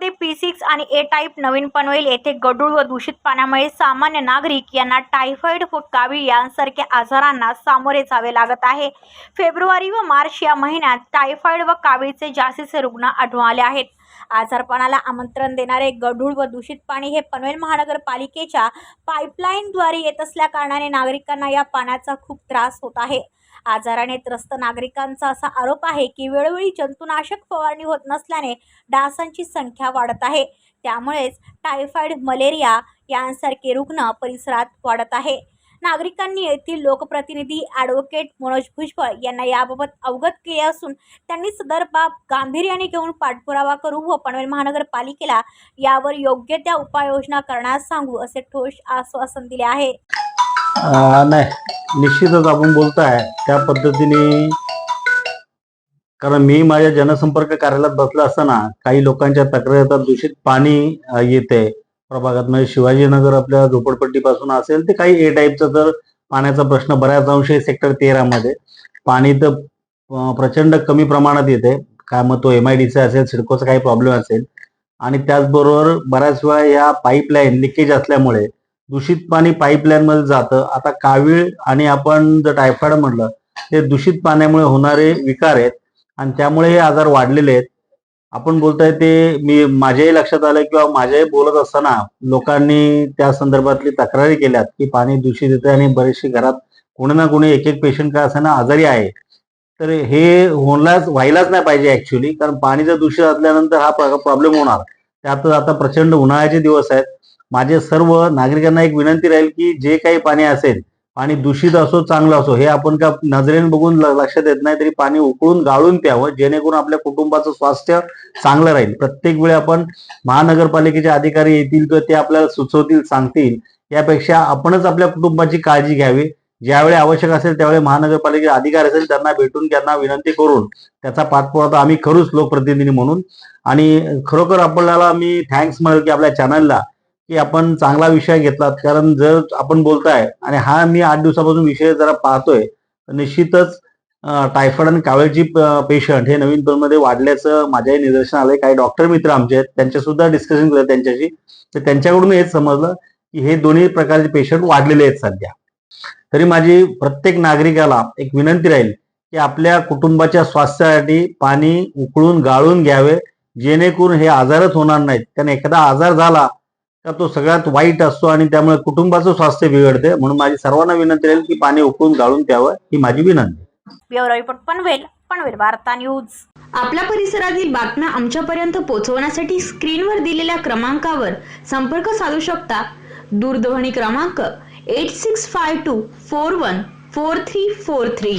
भर P six आणि A type नवीन पनवेल येथे गढूळ व दूषित पाण्यामुळे सामान्य नागरिक यांना टायफॉईड व कावीळ यांसारख्या आजारांना सामोरे जावे लागत आहे. फेब्रुवारी व मार्च या महिन्यात टायफॉईड व कावीळचे जास्तीचे रुग्ण आढळून आले आहेत. आजारपणाला आमंत्रण देणारे गढूळ व दूषित पाणी हे पनवेल महानगरपालिकेच्या पाईपलाईनद्वारे येत असल्याकारणाने नागरिकांना या पाण्याचा खूप त्रास होत आहे. आजाराने त्रस्त नागरिकांचा असा आरोप आहे की वेळोवेळी जंतुनाशक फवारणी होत नसल्याने डासांची संख्या वाढत आहे. त्यामुळेच टायफॉइड मलेरिया यांसारखे रुग्ण परिसरात वाढत आहे. नागरिकांनी येथील लोकप्रतिनिधी ॲडव्होकेट मनोज भुजबळ यांना याबाबत अवगत केले असून त्यांनी सदर बाब गांभीर्याने घेऊन पाठपुरावा करू व पनवेल महानगरपालिकेला यावर योग्य त्या उपाययोजना करण्यास सांगू असे ठोस आश्वासन दिले आहे. नाही निश्चितच आपण बोलताय. त्या पद्धतीने कारण मी माझ्या जनसंपर्क कार्यालयात बसला असताना काही लोकांच्या तक्रारी येतात दूषित पाणी येते. प्रभागात म्हणजे शिवाजीनगर आपल्या झोपडपट्टीपासून असेल ते काही ए टाईपचा तर पाण्याचा प्रश्न बऱ्याच अंशी सेक्टर तेरामध्ये. पाणी तर प्रचंड कमी प्रमाणात येते काय मग तो एम आय डीचा असेल सिडकोचा काही प्रॉब्लेम असेल. आणि त्याचबरोबर बऱ्याच वेळा या पाईपलाईन लिकेज असल्यामुळे दूषित पाणी पाईपलाईनमध्ये जातं. आता कावीळ आणि आपण जर टायफॉइड म्हटलं ते दूषित पाण्यामुळे होणारे विकार आहेत. आणि त्यामुळे हे आजार वाढलेले आहेत. आपण बोलताय ते मी माझ्याही लक्षात आलं किंवा माझ्याही बोलत असताना लोकांनी त्या संदर्भातली तक्रारी केल्यात की पाणी दूषित येते आणि बरेचसे घरात कोणी ना कोणी एक एक पेशंट का असताना आजारी आहे. तर हे होणलाच व्हायलाच नाही पाहिजे ऍक्च्युली कारण पाणी जर दूषित असल्यानंतर हा प्रॉब्लेम होणार. त्यात आता प्रचंड उन्हाळ्याचे दिवस आहेत. माझे सर्व नागरिकांना एक विनंती राहील की जे काही पाणी असेल आणि दूषित असो चांगलं असो हे आपण का नजरेने बघून लक्षात येत नाही तरी पाणी उकळून गाळून प्यावं जेणेकरून आपल्या कुटुंबाचं स्वास्थ्य चांगलं राहील. प्रत्येक वेळी आपण महानगरपालिकेचे अधिकारी येतील किंवा ते आपल्याला सुचवतील सांगतील यापेक्षा आपणच आपल्या कुटुंबाची काळजी घ्यावी. ज्यावेळी आवश्यक असेल त्यावेळी महानगरपालिकेचे अधिकारी असेल त्यांना भेटून त्यांना विनंती करून त्याचा पाठपुरावा आम्ही करूच लोकप्रतिनिधी म्हणून. आणि खरोखर आपल्याला मी थँक्स म्हणेल की आपल्या चॅनलला की आपण चांगला विषय घेतलात. कारण जर आपण बोलताय आणि हा मी आठ दिवसापासून विषय जरा पाहतोय तर निश्चितच टायफॉइड आणि कावळची पेशंट हे नवीन मध्ये वाढल्याचं माझ्याही निदर्शन आलंय. काही डॉक्टर मित्र आमचे आहेत त्यांच्या सुद्धा डिस्कशन केलं त्यांच्याशी. तर त्यांच्याकडून हेच समजलं की हे दोन्ही प्रकारचे पेशंट वाढलेले आहेत सध्या. तरी माझी प्रत्येक नागरिकाला एक विनंती राहील की आपल्या कुटुंबाच्या स्वास्थ्यासाठी पाणी उकळून गाळून घ्यावे. जेणेकरून हे आजारच होणार नाहीत. कारण एखादा आजार झाला तर तो सगळ्यात वाईट असतो आणि त्यामुळे कुटुंबाचं स्वास्थ्य बिघडते. म्हणून माझी सर्वांना विनंती राहील की पाणी उकळून गाळून प्यावं ही माझी विनंती. ब्युरो रिपोर्ट पनवेल पनवेल वार्ता न्यूज. आपल्या परिसरातील बातम्या आमच्यापर्यंत पोहोचवण्यासाठी स्क्रीनवर दिलेल्या क्रमांकावर संपर्क साधू शकता. दूरध्वनी क्रमांक eight six five two four one four three four three